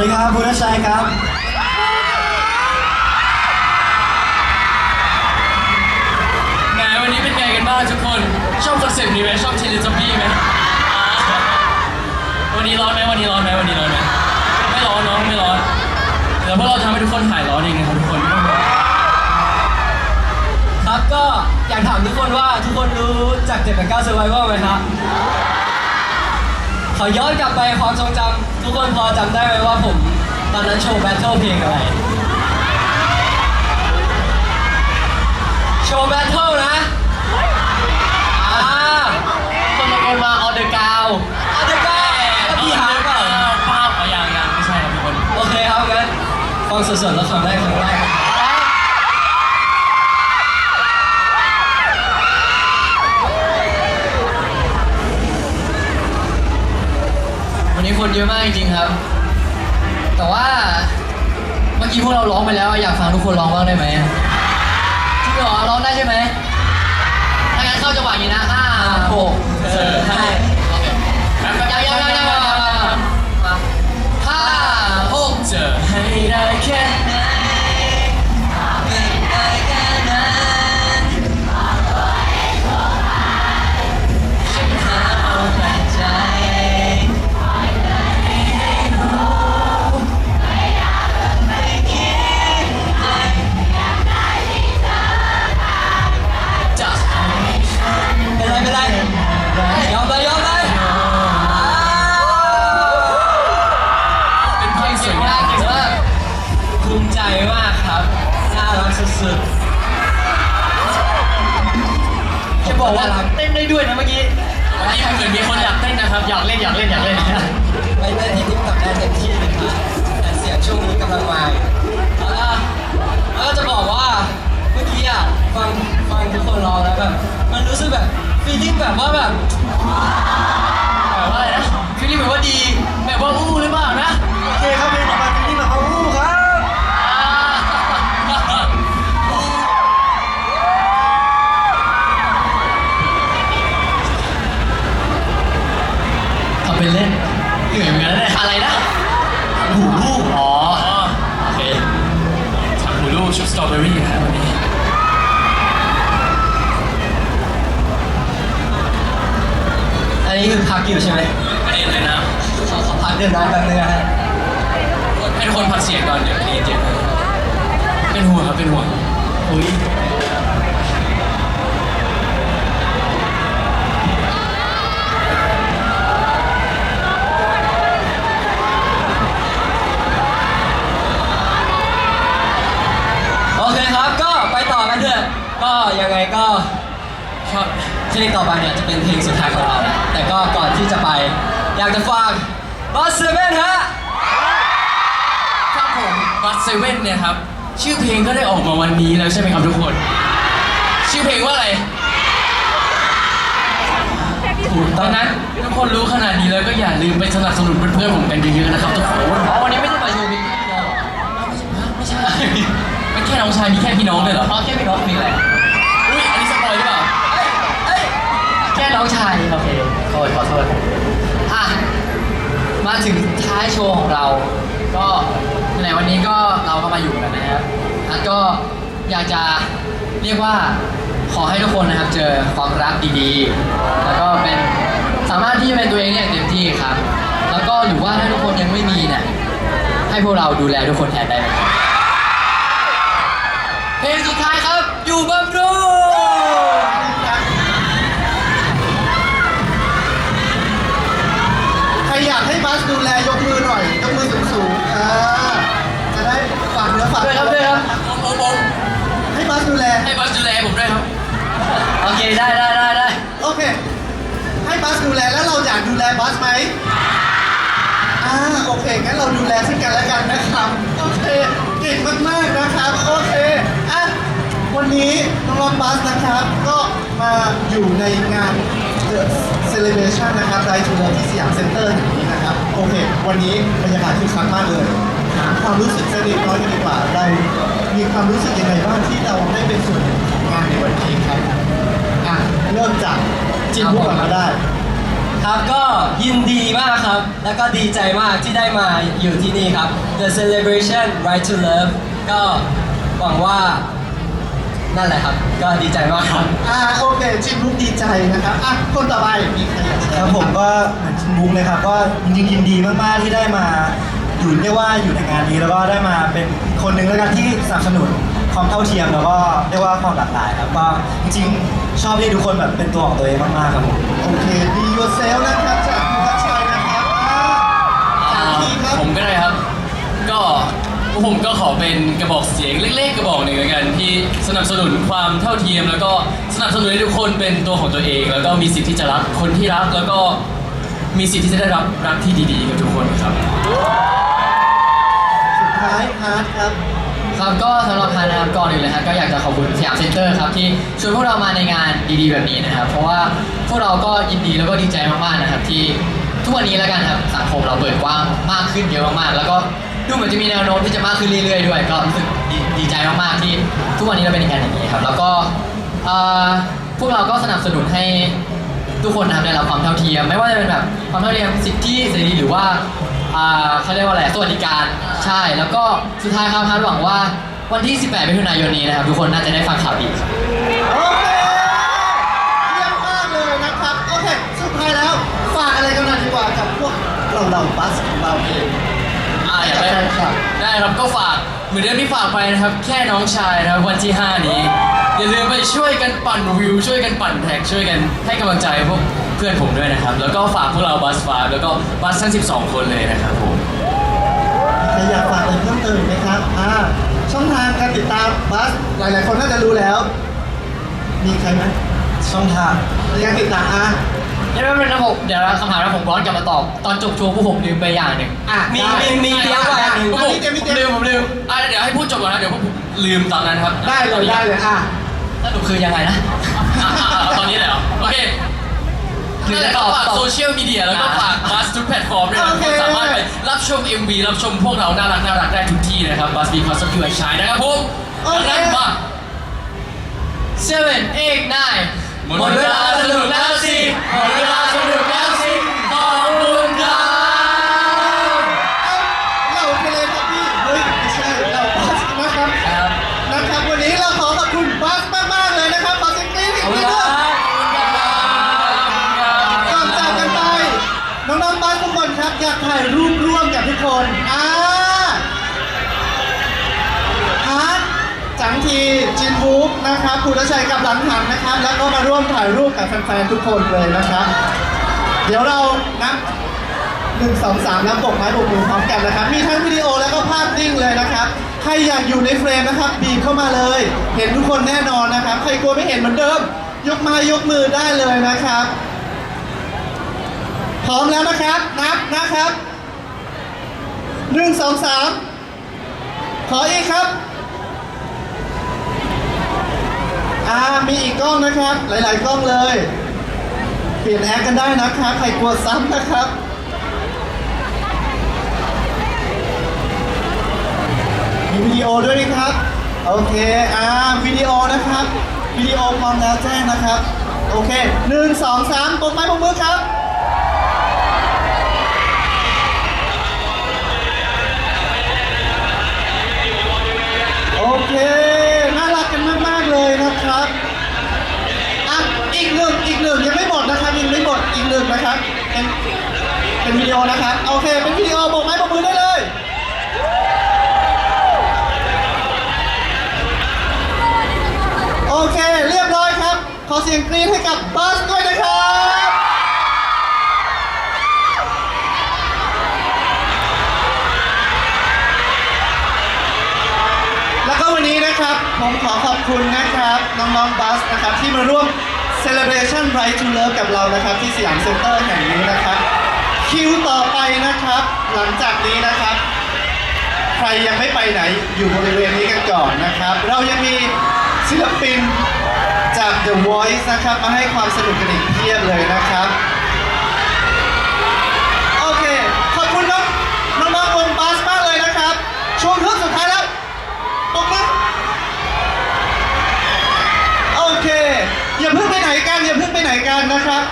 ดีครับพุทธชัยครับแหมวันนี้เป็นไงกันบ้างทุกคน ชอบคอนเซ็ปต์นี้ไหมชอบเทเลจอมบี้ไหมอ่าวันนี้ร้อนไหมวันนี้ร้อนไหมวันนี้ร้อนไหมไม่ร้อนเนาะไม่ร้อนเดี๋ยวพวกเราทำให้ทุกคนหายร้อนเองนะครับทุกคนไม่ต้องห่วงครับก็อยากถามทุกคนว่าทุกคนรู้จัก789 Survival ไหมครับ ขอย้อนกลับไปความทรงจำทุกคนพอจำได้ไหมว่าผม ตอนนั้นโชว์แบทเทิลเพลงอะไร โชว์แบทเทิลนะอ่าคนตะโกนมาออเดอร์กาวเอาเด็กก็ก็พี่หาเปล่าป้าเอาอย่างย่างไม่ใช่ครับทุกคน โอเคครับงั้นฟังสดๆแล้วคำแรกครั้งแรกครับ เยอะมากจริงๆครับ แต่ว่าเมื่อกี้พวกเราร้องไปแล้ว อยากฟังทุกคนร้องบ้างได้ไหม ได้ด้วยนะเมื่อกี้วันนี้เหมือนมีคนอยากเต้นนะครับอยากเล่นอยากเล่นอยากเล่นไปเต้นที่ทิกตอกได้เต็มที่เลยครับแต่เสียงช่วงนี้กำลังมาแล้วก็แล้วก็จะบอกว่าเมื่อกี้อะฟังฟังทุกคนร้องแล้วแบบมันรู้สึกแบบฟีลลิ่งแบบว่าแบบแบบว่าอะไรนะฟีลลิ่งแบบว่าดีแบบว่าอู้หรือเปล่านะโอเคครับเพลงต่อไปฟีลลิ่งแบบ อพักอยู่ใช่ไหมอันนี้เลยนะขอขอพักเดินน้ำแป๊บนึงนะฮะให้ทุกคนพักเสียงก่อนเดี๋ยวนี้เจ็บเป็นห่วงครับเป็นห่วงอุ้ยโอเคครับก็ไปต่อกันเถอะก็ยังไงก็ ชอบเพลงต่อไปเนี่ยจะเป็นเพลงสุดท้ายของเราแต่ก็ก่อนที่จะไป อยากจะฟังบอสเซเว่นฮะ ครับผมบัสเซเว่นเนี่ยครับ ชื่อเพลงก็ได้ออกมาวันนี้แล้วใช่ไหมครับทุกคน ชื่อเพลงว่าอะไรถูกต้ดัองงนั้นทุกคนรู้ขนาดนี้แล้วก็อย่าลืมไปสนับสนุนเพื่อนๆผมกันเยอะๆนะครับทุกคนอ๋อวันนี้ไม่ได้มาโชว์บิ๊กเดียวไม่ใช่ไม่ใช่มันแค่น้องชายมีแค่พี่น้องเลยเหรออ๋อแค่พี่น้องมีอะไร ษขอโทษอะมาถึงท้ายโชว์ของเรา ก็ในวันนี้ก็เราก็มาอยู่กันนะครับแล้วก็อยากจะเรียกว่าขอให้ทุกคนนะครับ เจอความรักดีๆ แล้วก็เป็นสามารถที่จะเป็นตัวเองได้อย่างเต็มที่ครับ แล้วก็หรือว่าถ้าทุกคนยังไม่มีเนี่ยให้พวกเราดูแลทุกคนแทนได้ไหม ได้ได้ได้ได้โอเค ให้บัสดูแลแล้วเราอยากดูแลบัสไหมอ่าโอเคงั้นเราดูแลซึ่งกันและกันนะครับโอเคเก่งมากๆนะครับโอเคอะวันนี้น้องรอนบัสนะครับ ก็มาอยู่ในงาน The Celebration นะครับ Right to Love ที่สยามเซ็นเตอร์แห่งนี้นะครับโอเค วันนี้บรรยากาศคึกคักมากเลยถามความรู้สึกสักเล็กน้อยกันดีกว่าเรามีความรู้สึกยังไงบ้างที่เราได้เป็นส่วนหนึ่งของงานในวันนี้ครับ ริ่มจากจินพูดก่อนก็ได้ ครับก็ยินดีมากครับ แล้วก็ดีใจมากที่ได้มาอยู่ที่นี่ครับ The Celebration Right to Love ก็หวังว่านั่นแหละครับ ก็ดีใจมากครับ อ่าโอเคจินบุ๊กดีใจนะครับอะคนต่อไปมีใครอยากแชคร์รับผมก็เหมือนชินบุ๊กเลยครับก็จริงๆยินดีมากๆที่ได้มาอยู่เรียกว่าอยู่ในงานนี้แล้วก็ได้มาเป็นอีกคนหนึ่งแล้วกันที่สนับสนุน ความเท่าเทียมแล้วก็เรียกว่าความหลากหลายครับก็จริงๆชอบที่ทุกคนแบบเป็นตัวของตัวเองมากๆครับผมโอเคดียูเซลนะครับจากคุณทัชชัยนะครับอ่าจากทีครับผมก็ได้ครับ ก็พวกผมก็ขอเป็นกระบอกเสียงเล็กๆกระบอกหนึ่งแล้วกัน ที่สนับสนุนความเท่าเทียม แล้วก็สนับสนุนให้ทุกคนเป็นตัวของตัวเอง แล้วก็มีสิทธิ์ที่จะรักคนที่รักแล้วก็มีสิทธิ์ที่จะได้รับรักที่ดีๆกับทุกคนครับ สุดท้ายฮาร์ดครับ ครับก็สำหรับพานะครับก่อนอื่นเลยครับก็อยากจะขอบคุณสยามเซ็นเตอร์ครับที่ชวนพวกเรามาในงานดีๆแบบนี้นะครับ เพราะว่าพวกเราก็ยินดีแล้วก็ดีใจมากๆนะครับ ที่ทุกวันนี้แล้วกันครับสังคมเราเปิดกว้างมากขึ้นเยอะมากๆแล้วก็ดูเหมือนจะมีแนวโน้มที่จะมากขึ้นเรื่อยๆด้วย ก็รู้สึกดีดีใจมากๆที่ทุกวันนี้เราเป็นงานอย่างนี้ครับ แล้วก็เอ่อพวกเราก็สนับสนุนให้ทุกคนนะครับได้รับความเท่าเทียม ไม่ว่าจะเป็นแบบความเท่าเทียมสิทธิเสรีหรือว่า อ่าเขาเรียกว่าอะไรสวัสดิการใช่แล้วก็สุดท้ายครับฮาร์ดหวังว่าวันที่ 18มิถุนายนนี้นะครับ ทุกคนน่าจะได้ฟังข่าวดีครับ โอเคเยี่ยมมากเลยนะครับ โอเค สุดท้ายแล้วฝากอะไรกันหน่อยดีกว่ากับพวกเราเราบัสของเราเอง อ่าอยากได้แฟนคลับได้ครับก็ฝากเหมือนเดิมที่ฝากไปนะครับ แค่น้องชายนะครับวันที่ 5 นี้ อย่าลืมไปช่วยกันปั่นวิว ช่วยกันปั่นแท็กช่วยกันให้กำลังใจพวกเพื่อนผมด้วยนะครับ แล้วก็ฝากพวกเราบัสฟาแล้วก็บัสทั้ง 12 คนเลยนะครับผมใครอยากฝากอะไรเพิ่มเติมอีกไหมครับอ่าช่องทางการติดตามบัสหลาย ๆ คนน่าจะรู้แล้ว มีใครไหมช่องทางในการติดตามอะเดี๋ยวเป็นระบบเดี๋ยวคำถามนะผมร้อนกลับมาตอบตอนจบโชว์พวกผมลืมไปอย่างหนึ่งอะมีได้มีมีเตรียมไว้อันหนึ่งผมอันนี้เตรียมมีเตรียมลืมผมลืมอะเดี๋ยวให้พูดจบก่อนนะเดี๋ยวผมลืมตอนนั้นครับ ได้เลยได้เลยอะสรุปคือยังไงนะอะอะอะตอนนี้เลยเหรอโอเค หรือนั่นแหละตก็อบฝากตอบโซเชียลมีเดียแล้วก็ฝากบัสทุกแพลตฟอร์มด้วยนะโอเคคุณสามารถไปรับชม MV รับชมพวกเราน่ารักน่ารักได้ทุกที่นะครับบัสบีคอสต์คิวไอชายนะครับผมโอเคดังนั้นมา seven eight nine หมดเวลาสนุกแล้วสิหมดเวลา นะครับคุณรชัยกับหลังหันนะครับ แล้วก็มาร่วมถ่ายรูปกับแฟนๆทุกคนเลยนะครับ เดี๋ยวเรานับหนึ่งสองสามแล้วบกไม้บกมือพร้อมกันนะครับ มีทั้งวิดีโอแล้วก็ภาพนิ่งเลยนะครับ ใครอยากอยู่ในเฟรมนะครับบีบเข้ามาเลย เห็นทุกคนแน่นอนนะครับ ใครกลัวไม่เห็นเหมือนเดิม ยกม้ยกมือได้เลยนะครับ พร้อมแล้วนะครับ นับนะครับหนึ่งสองสามขออีกครับ อ่า มีอีกกล้องนะครับ หลาย ๆ กล้องเลย เปลี่ยนแอคกันได้นะครับใครกลัวซ้ำนะครับมีวิดีโอด้วยนะครับโอเคอ่าวิดีโอนะครับวิดีโอพร้อมแล้วแจ้งนะครับ โอเคหนึ่งสองสามปรบไม้ปรบมือครับ ดีโอนะครับโอเค เป็นวิดีโอโบกไม้โบกมือได้เลยโอเค เรียบร้อยครับ ขอเสียงกรี๊ดให้กับบัสด้วยนะครับแล้วก็วันนี้นะครับ ผมขอขอบคุณนะครับ น้องๆบัสนะครับที่มาร่วม Celebration Right to Love กับเรานะครับ ที่สยามเซ็นเตอร์แห่งนี้นะครับ คิวต่อไปนะครับ หลังจากนี้นะครับ ใครยังไม่ไปไหนอยู่บริเวณนี้กันก่อนนะครับ เรายังมีศิลปินจาก The Voice นะครับ มาให้ความสนุกกันอีกเพียบเลยนะครับ โอเค ขอบคุณน้องน้องๆวงบัสมากเลยนะครับ ช่วงเรื่องสุดท้ายแล้วปรบมือโอเค อย่าเพิ่งไปไหนกัน อย่าเพิ่งไปไหนกันนะครับ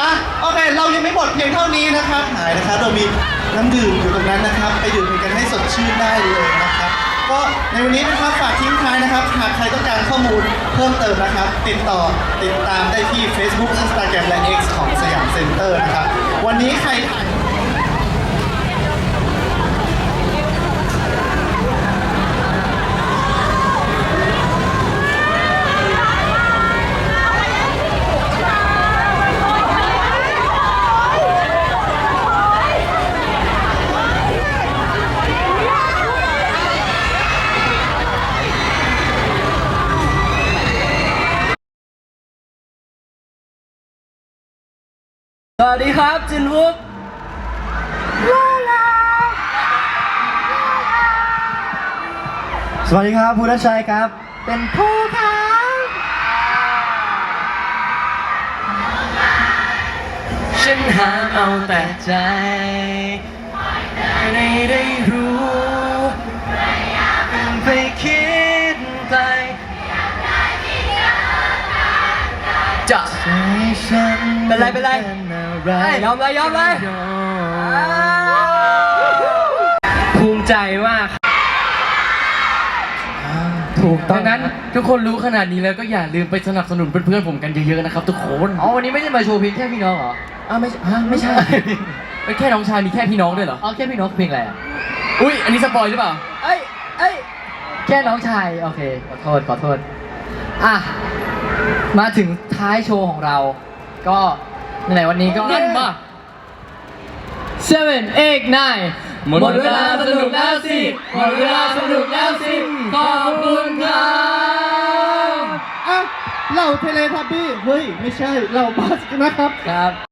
อะโอเค เรายังไม่หมดเพียงเท่านี้นะครับหายนะครับเรามีน้ำดื่มอยู่ตรงนั้นนะครับ ไปดื่มกันให้สดชื่นได้เลยนะครับ ก็ในวันนี้นะครับฝากทิ้งท้ายนะครับ หากใครต้องการข้อมูลเพิ่มเติมนะครับ ติดต่อติดตามได้ที่ Facebook Instagram และ X ของสยามเซ็นเตอร์นะครับ วันนี้ใครส วัสดีครับจินวุกสวัสดีครับภูรัชชัยครับ เป็นผู้ครับฉันหาเอาแต่ใจ ไม่ได้รู้ไปคิดไปจะเป็นไรเป็นไร ยอมเลยยอมเลยภูมิใจมากถูกต้องดังนั้นทุกคนรู้ขนาดนี้แล้วก็อย่าลืมไปสนับสนุนเพื่อนๆผมกันเยอะๆนะครับทุกคนอ๋อวันนี้ไม่ได้มาโชว์เพียงแค่พี่น้องเหรออ้าวไม่ใช่ฮะไม่ใช่เป็นแค่น้องชายมีแค่พี่น้องด้วยเหรอ อ๋อแค่พี่น้องเพลงอะไรอะอุ้ยอันนี้สปอยหรือเปล่า เอ้ยเอ้ยแค่น้องชายโอเคขอโทษขอโทษอะมาถึงท้ายโชว์ของเรา ก็ ไหนๆวันนี้ก็นั่นมา seven eight nine หมดเวลาสนุกแล้วสิ หมดเวลาสนุกแล้วสิ ขอบคุณครับอะเหล่าเทเลทับบี้ เฮ้ย ไม่ใช่เหล่าบัสนะครับ ครับ